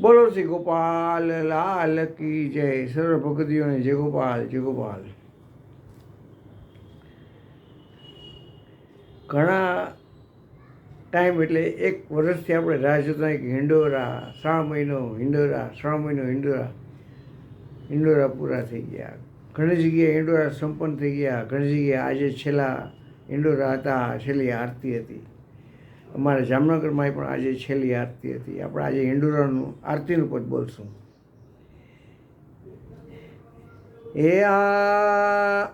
બોલો શ્રી ગોપાલ, લાલ કી જય. સર્વ ભગતીઓને જય ગોપાલ જય ગોપાલ. ઘણા ટાઈમ એટલે એક વર્ષથી આપણે રાહ જોતા કે હિંડોરા, શ્રાવણ મહિનો હિંડોરા, શ્રાવણ મહિનો હિંડોરા હિંડોરા પૂરા થઈ ગયા. ઘણી જગ્યાએ હિંડોરા સંપન્ન થઈ ગયા. ઘણી જગ્યાએ આજે છેલ્લા હિંડોરા હતા, છેલ્લી આરતી હતી. અમારા જામનગરમાં પણ આજે છેલ્લી આરતી હતી. આપણે આજે હિંડોરાનું આરતીનું પદ બોલશું. એ આ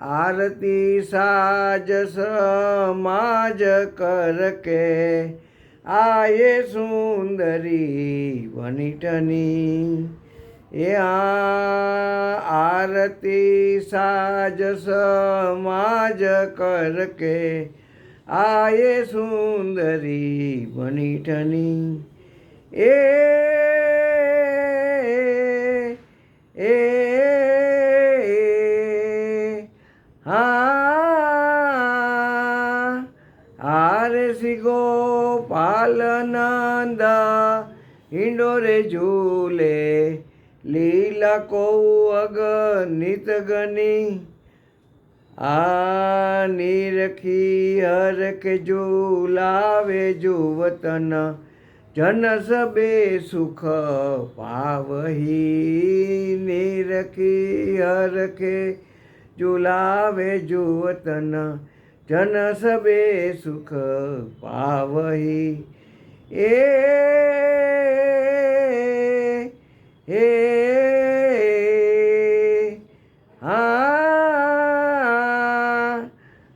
આરતી સાજ સમાજ કર કે આયે સુંદરી વનિટની. એ આ આરતી સાજ સમાજ કર કે આયે સુંદરી વનિટની એ એ હા, આરસી ગોપાલ નંદા હિંડોરે ઝૂલે, લીલા કૌ અગનિત ગની આ નિરખી હરખ લાવે જો વતન જન સબે સુખ પાવહી. નિરખી હરખે લાવે જો વતન જન સબે સુખ પાવહી એ હે હા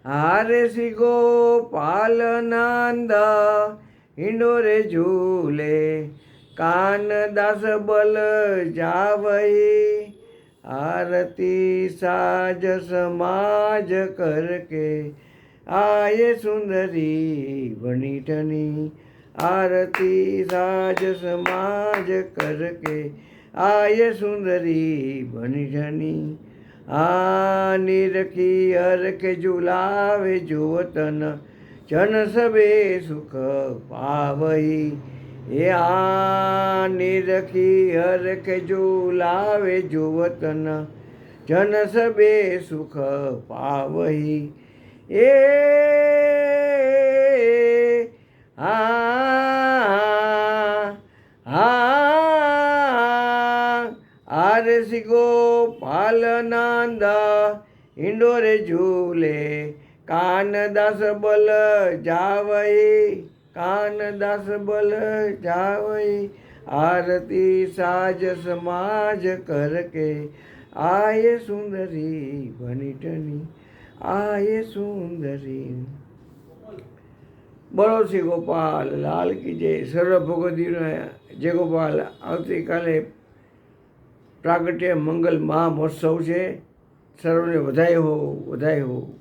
હારે શ્રી ગોપાલ નંદા હિંડોરે ઝૂલે કાન દાસ બલ જાવહી આરતી સાજ સમાજ કરકે, આયે સુંદરી વણીટની, આરતી સાજ સમાજ કરકે, આયે સુંદરી વનિટની આ નિરખી હરખ ઝુલાવે જુવતન, જન સબે સુખ પાવઈ. એ આ નિરખી હરખ ઝુલાવે જુવતન, જન સબે સુખ પાવહી એ આરસી ગોપાલ નંદા, હિંડોરે ઝૂલે કાન દાસ બલ જાવઈ કાન દાસ બલ જાવઈ, આરતી સાજ સમાજ કર કે આયે સુંદરી વનિટની આયે સુંદરી. બોલો શ્રી ગોપાલ લાલ કી જય સર્વ ભગવતીને જય ગોપાલ, આવતીકાલે પ્રાગટ્ય મંગલ મહા મહોત્સવ છે. સર્વને વધાય હો વધાય હો.